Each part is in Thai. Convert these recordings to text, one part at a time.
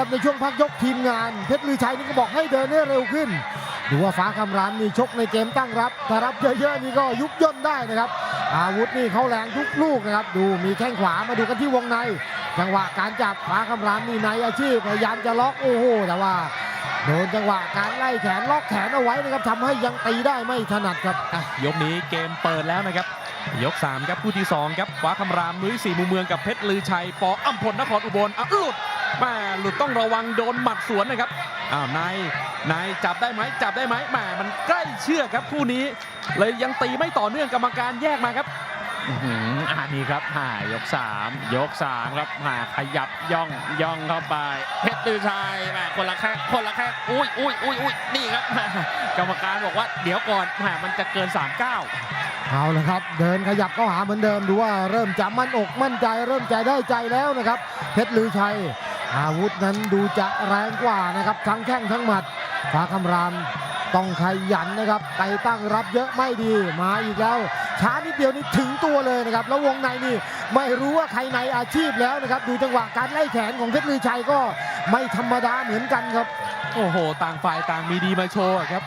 ครับในช่วงพักยกทีมงานเพชรลือชัยนี่ก็บอกให้เดินให้เร็วขึ้นดูว่าฟ้าคำรามนี่ชกในเกมตั้งรับถ้ารับเยอะๆนี่ก็ยุบย่นได้นะครับ อาวุธนี่เขาแรงทุกลูกนะครับ ดูมีแข้งขวามาดูกันที่วงในจังหวะการจับฟ้าคำรามนี่ในอาชีพพยายามจะล็อกโอ้โหแต่ว่าโดนจังหวะการไล่แขนล็อกแขนเอาไว้นะครับทำให้ยังตีได้ไม่ถนัดครับยกนี้เกมเปิดแล้วนะครับยก 3 ครับคู่ที่ 2 ครับฟ้าคำรามนุ้ยสี่มุมเมืองกับเพชรลือชัยปออัมพลนครอุบลอะหลุด แม่หลุดต้องระวังโดนหมัดสวนนะครับอ้าวนายนายจับได้ไหมจับได้ไหมแหมมันใกล้เชือกครับคู่นี้ เลยยังตีไม่ต่อเนื่องกรรมการแยกมาครับอื้อหืออ่านี่ครับหายกสามยกสามครับหาขยับย่องย่องเข้าไปเพชรลือชัยแหมคนละแข้งคนละแข้งอุ้ยอุ้ยอุ้ยอุ้ยนี่ครับแหมกรรมการบอกว่าเดี๋ยวก่อนแหมมันจะเกิน 39 เอาละครับ เดินขยับเข้าหาเหมือนเดิมดูว่าเริ่มจะมั่นอกมั่นใจ เริ่มใจได้ใจแล้วนะครับเพชรลือชัย อาวุธนั้นดูจะแรงกว่านะครับทั้งแข้งทั้งหมัดฟ้าคำรามต้องขยันนะครับไปตั้งรับเยอะไม่ดีมาอีกแล้วช้านิดเดียวนี่ถึงตัวเลยนะครับ แล้ววงในนี่ไม่รู้ว่าใครในอาชีพแล้วนะครับ ดูจังหวะการไล่แขนของเพชรลือชัยก็ไม่ธรรมดาเหมือนกันครับ โอ้โห ต่างฝ่ายต่างมีดีมาโชว์ครับ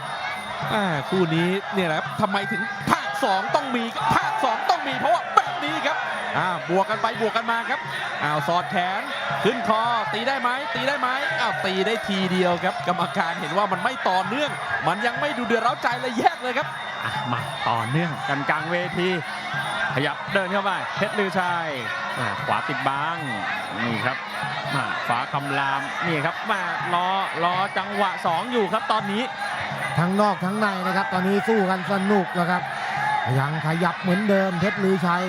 อ่าคู่นี้เนี่ยแหละครับทำไมถึงภาค 2 ต้องมีภาค 2 ต้องมีเพราะว่าแบบนี้ครับ อ่าบวกกันไปบวกกันมาครับอ้าวสอดแขนขึ้นคอตีได้ไหมตีได้ไหมอ้าวตีได้ทีเดียวครับ กรรมการเห็นว่ามันไม่ต่อเนื่อง มันยังไม่ดูเดือดเร้าใจเลยแยกเลยครับอะมาต่อเนื่องกันกลางเวที ขยับเดินเข้าไปเพชรลือชัยอ่าขวาติดบังนี่ครับมาฟ้าคำรามนี่ครับมารอรอจังหวะ 2 อยู่ครับตอนนี้ ทั้งนอกทั้งในนะครับ ตอนนี้สู้กันสนุกแล้วครับ ยังขยับเหมือนเดิมเพชรลือชัย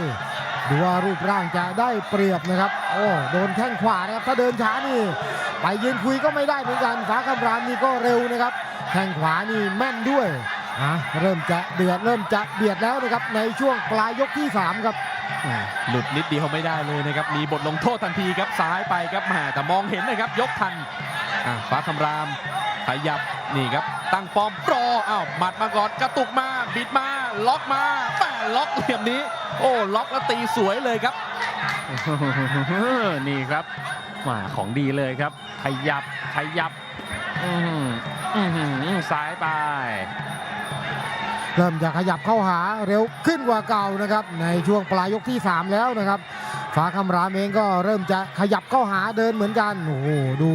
ดูว่ารูปร่างจะได้เปรียบนะครับ โอ้โดนแข้งขวานะครับ ถ้าเดินช้านี่ ไปยืนคุยก็ไม่ได้เหมือนกันฟ้าคำรามนี่ก็เร็วนะครับ แข้งขวานี่แม่นด้วยอะเริ่มจะเดือดเริ่มจะเบียดแล้วนะครับ ในช่วงปลายยกที่ 3 ครับหลุดนิดเดียวไม่ได้เลยนะครับ มีบทลงโทษทันทีครับซ้ายไปครับแหมแต่มองเห็นนะครับ ยกทันฟ้าคำรามขยับนี่ครับ ตั้งป้อมรออ้าวหมัดมาก่อนกระตุกมาบิดมาล็อกมาแล็อกเหลี่ยมนี้ โอ้ล็อกแล้วตีสวยเลยครับ นี่ครับมาของดีเลยครับ ขยับขยับอืมอืมอื้อหือซ้ายไป เริ่มจะขยับเข้าหาเร็วขึ้นกว่าเก่านะครับ ในช่วงปลายยกที่ 3 แล้วนะครับฟ้าคำรามเองก็เริ่มจะขยับเข้าหาเดินเหมือนกันโอ้โหดู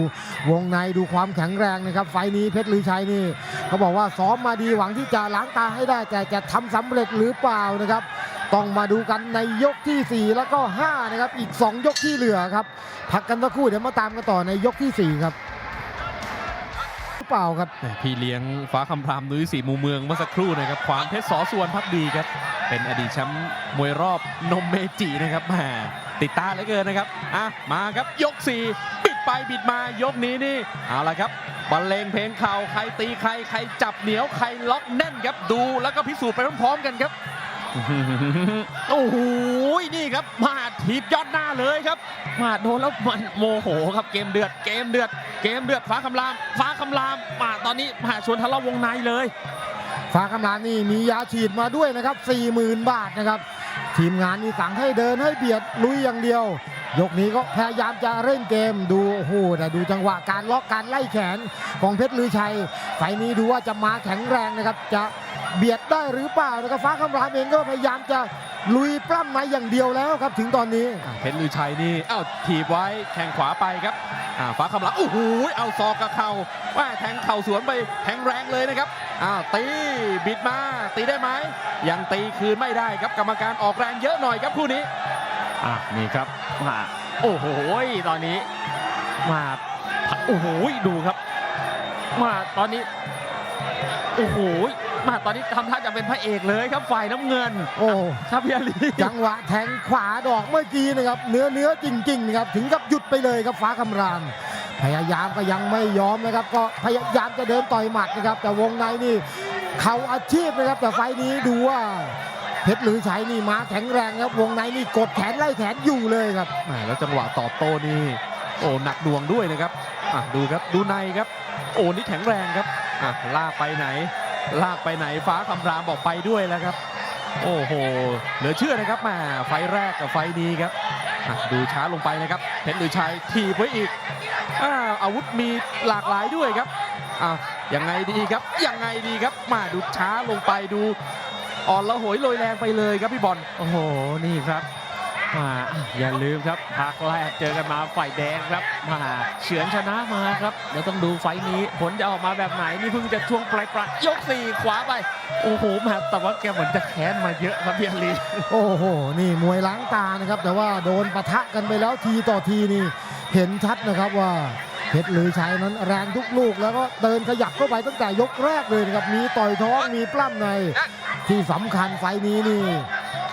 วงในดูความแข็งแรงนะครับ ไฟนี้เพชรลือชัยนี่เขาบอกว่าซ้อมมาดีหวังที่จะล้างตาให้ได้ แต่จะทำสำเร็จหรือเปล่านะครับ ต้องมาดูกันในยกทีสี่ 4 แล้วก็5นะครับอีก 2 ยกที่เหลือครับพักกันสักครู่เดี๋ยวมาตามกันต่อในยกทีสี่4 ครับ รือเปล่าครับ พี่เลี้ยงฟ้าคำรามนุ้ยสีมูเมืองเมื่อสักครู่นะครับความเพชรสอส่วนพักดีครับ เป็นอดีตแชมป์มวยรอบนมเมจินะครับแหมติดตาเหลือเกินนะครับอะมาครับยก4บิดไปบิดมายกนี้นี่เอาละครับบรรเลงเพลงเข่าใครตีใครใครจับเหนียวใครล็อกแน่นครับดูแล้วก็พิสูจน์ไปพร้อมๆกันครับ โอ้โหนี่ครับมาถีบยอดหน้าเลยครับ มาโดนแล้วมันโมโหครับเกมเดือดเกมเดือด เกมเดือดฟ้าคำราม ฟ้าคำรามมาตอนนี้มาชวนทะเลาะวงในเลย ฟ้าคำรามนี่มียาฉีดมาด้วยนะครับ40,000 บาทนะครับ ทีมงานนี่สั่งให้เดินให้เบียดลุยอย่างเดียว ยกนี้ก็พยายามจะเร่งเกมดูโอ้โหแต่ดูจังหวะการล็อกการไล่แขนของเพชรลือชัยไฟนี้ดูว่าจะมาแข็งแรงนะครับจะ เบียดได้หรือเปล่านะครับฟ้าคำรามเองก็พยายามจะลุยปล้ำในอย่างเดียวแล้วครับถึงตอนนี้อะเพชรลือชัยนี่เอ้าถีบไว้แข่งขวาไปครับอ่าฟ้าคำรามโอ้โหเอาศอกกับเข่าว่าแทงเข่าสวนไปแทงแรงเลยนะครับอ้าวตีบิดมาตีได้ไหมยังตีคืนไม่ได้ครับกรรมการออกแรงเยอะหน่อยครับคู่นี้อะนี่ครับมาโอ้โหตอนนี้มาโอ้โหดูครับ มาตอนนี้โอ้โห มาตอนนี้ทำท่าจะเป็นพระเอกเลยครับฝ่ายน้ำเงิน โอ้ครับพี่อาลีจังหวะแทงขวาดอกเมื่อกี้นะครับเนื้อเนื้อจริงๆนะครับถึงกับหยุดไปเลยครับฟ้าคำรามพยายามก็ยังไม่ยอมนะครับ ก็พยายามจะเดินต่อยหมัดนะครับ แต่วงในนี่เขาอาชีพนะครับ แต่ไฟล์นี้ดูว่าเพชรหรือชัยนี่มาแข็งแรงครับวงในนี่กดแขนไล่แขนอยู่เลยครับแหมแล้วจังหวะตอบโต้นี่โอ้หนักหน่วงด้วยนะครับอะดูครับดูในครับ โอ้นี่แข็งแรงครับอะลากไปไหน ลากไปไหนฟ้าคำรามบอกไปด้วยแล้วครับ โอ้โห เหลือเชื่อนะครับแหมไฟแรกกับไฟนี้ครับดูช้าลงไปนะครับเพชรลือชัยทีไว้อีกอาอาวุธมีหลากหลายด้วยครับอ่ายังไงดีครับยังไงดีครับมาดูช้าลงไปดูอ่อนละหยโรยแรงไปเลยครับพี่บอลโอ้โหนี่ครับ มาอย่าลืมครับภาคแรกเจอกันมาฝ่ายแดงครับมาเฉือนชนะมาครับเดี๋ยวต้องดูไฟต์นี้ผลจะออกมาแบบไหนนี่เพิ่งจะช่วงปลายปลายๆยกสี่ขวาไป โอ้โหแมาแต่ว่าแกเหมือนจะแค้นมาเยอะครับพี่อาลีโอ้โห นี่มวยล้างตานะครับ แต่ว่าโดนปะทะกันไปแล้วทีต่อทีนี่เห็นชัดนะครับว่าเพชรลือชัยนั้นแรงทุกลูกแล้วก็เดินขยับเข้าไปตั้งแต่ยกแรกเลยนะครับมีต่อยท้องมีปล้ำในที่สำคัญไฟล์นี้นี่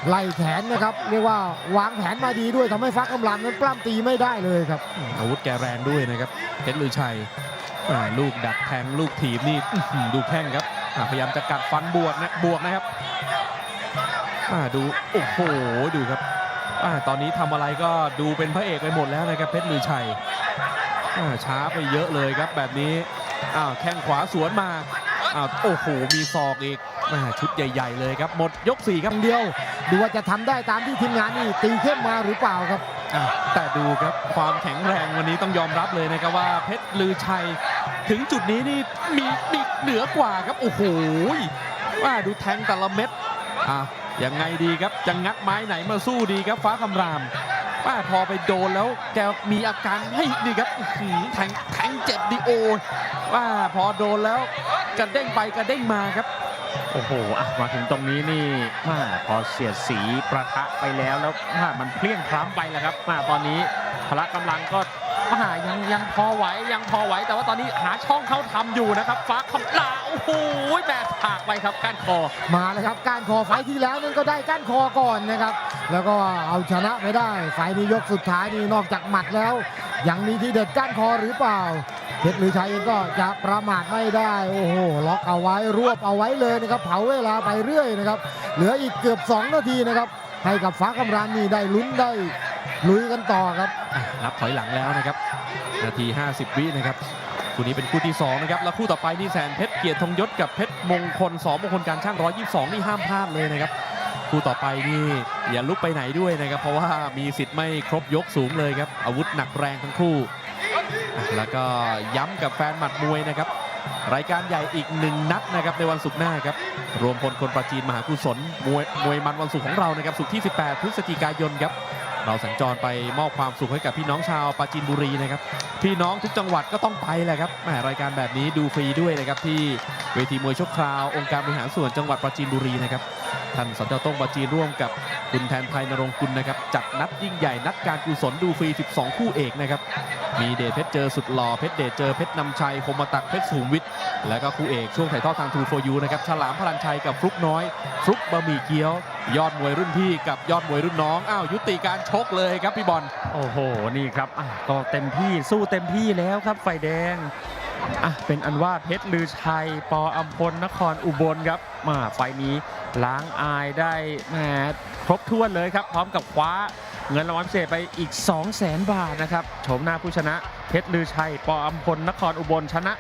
ไล่แขนนะครับ เรียกว่าวางแผนมาดีด้วยทำให้ฟักกำลังนั้นปล้ำตีไม่ได้เลยครับ อาวุธแกแรงด้วยนะครับเพชรลือชัยลูกดักแทงลูกถีบนี่ดูแข้งครับพยายามจะกัดฟันบวกนะบวกนะครับดูโอ้โหดูครับอตอนนี้ทำอะไรก็ดูเป็นพระเอกไปหมดแล้วนะครับเพชรลือชัยช้าไปเยอะเลยครับแบบนี้อ้าวแข้งขวาสวนมาอ้าวโอ้โหมีศอกอีก อ่าชุดใหญ่ ๆ เลยครับ หมดยกสี่คอรับย่างเดียว ดูว่าจะทำได้ตามที่ทีมงานนี่ตีเข้มมาหรือเปล่าครับอะแต่ดูครับความแข็งแรงวันนี้ต้องยอมรับเลยนะครับว่าเพชรลือชัย ถึงจุดนี้นี่มีมีเหนือกว่าครับ โอ้โหว่าดูแทงแต่ละเม็ดอะยังไงดีครับจะงัดไม้ไหนมาสู้ดีครับฟ้าคำรามว่าพอไปโดนแล้วแกมีอาการให้ดีครับอื้อหือแทงแทงเจ็บดีโอว่าพอโดนแล้วกระเด้งไปกระเด้งมาครับ โอ้โหอะมาถึงตรงนี้นี่มาพอเสียดสีประทะไปแล้วแล้วมามันเพลี้ยงพล้ำไปแล้วครับมาตอนนี้พละกำลังก็มายังยังพอไหวยังพอไหว แต่ว่าตอนนี้หาช่องเข้าทำอยู่นะครับ ฟ้าคำลาโอ้โหแบบถากไปครับก้านคอมาเลยครับการคอไฟที่แล้วนั้นก็ได้ก้านคอก่อนนะครับ แล้วก็เอาชนะไม่ได้ไฟนี้ยกสุดท้ายนี่นอกจากหมัดแล้ว ยังมีที่เด็ดก้านคอหรือเปล่า เพชรลือชัยเองก็จะประมาทไม่ได้ โอ้โห ล็อกเอาไว้รวบเอาไว้เลยนะครับ เผาเวลาไปเรื่อยนะครับ เหลืออีกเกือบ 2 นาทีนะครับ ให้กับฟ้ากำรานนี่ได้ลุ้นได้ลุยกันต่อครับ นับถอยหลังแล้วนะครับ นาที 50 วินะครับ คู่นี้เป็นคู่ที่ 2 นะครับ แล้วคู่ต่อไปนี่แสนเพชรเกียรติธงยศกับเพชรมงคลสองมงคลการช่าง 122 นี่ห้ามพลาดเลยนะครับ คู่ต่อไปนี่อย่าลุกไปไหนด้วยนะครับ เพราะว่ามีสิทธิ์ไม่ครบยกสูงเลยครับ อาวุธหนักแรงทั้งคู่ แล้วก็ย้ำกับแฟนหมัดมวยนะครับ รายการใหญ่อีกหนึ่งนัดนะครับในวันศุกร์หน้าครับ รวมพลคนประจีนมหากุศลมวยมวยมันวันศุกร์ของเรานะครับศุกร์ที่ 18 พฤศจิกายนครับเราสัญจรไปมอบความสุขให้กับพี่น้องชาวปราจีนบุรีนะครับ พี่น้องทุกจังหวัดก็ต้องไปแหละครับแหมรายการแบบนี้ดูฟรีด้วยนะครับที่เวทีมวยชั่วคราวองค์การบริหารส่วนจังหวัดปราจีนบุรีนะครับ ท่านสจต้งปราจีร่วมกับคุณแทนไทยนรงคุลนะครับ จัดนัดยิ่งใหญ่นัดการกุศลดูฟรี 12 คู่เอกนะครับ มีเดชเพชรเจอสุดหล่อเพชรเดชเจอเพชรนำชัยคมตักเพชรสูงวิทย์แล้วก็คู่เอกช่วงถ่ายทอดทางทูโฟยูนะครับฉลามพลันชัยกับฟลุกน้อยฟลุกบะหมี่เกี๊ยว ยอดมวยรุ่นพี่กับยอดมวยรุ่นน้องอ้าวยุติการชกเลยครับพี่บอลโอ้โหนี่ครับอะก็เต็มที่สู้เต็มที่แล้วครับไฟแดง อะเป็นอันว่าเพชรลือชัย ปออัมพลนครอุบลครับมาไฟนี้ล้างอายได้แหมครบถ้วนเลยครับ พร้อมกับคว้าเงินรางวัลพิเศษไปอีก 2 0 0 0 0 0 บาทนะครับ โฉมหน้าผู้ชนะ เพชรลือชัย ปออัมพลนครอุบลชนะ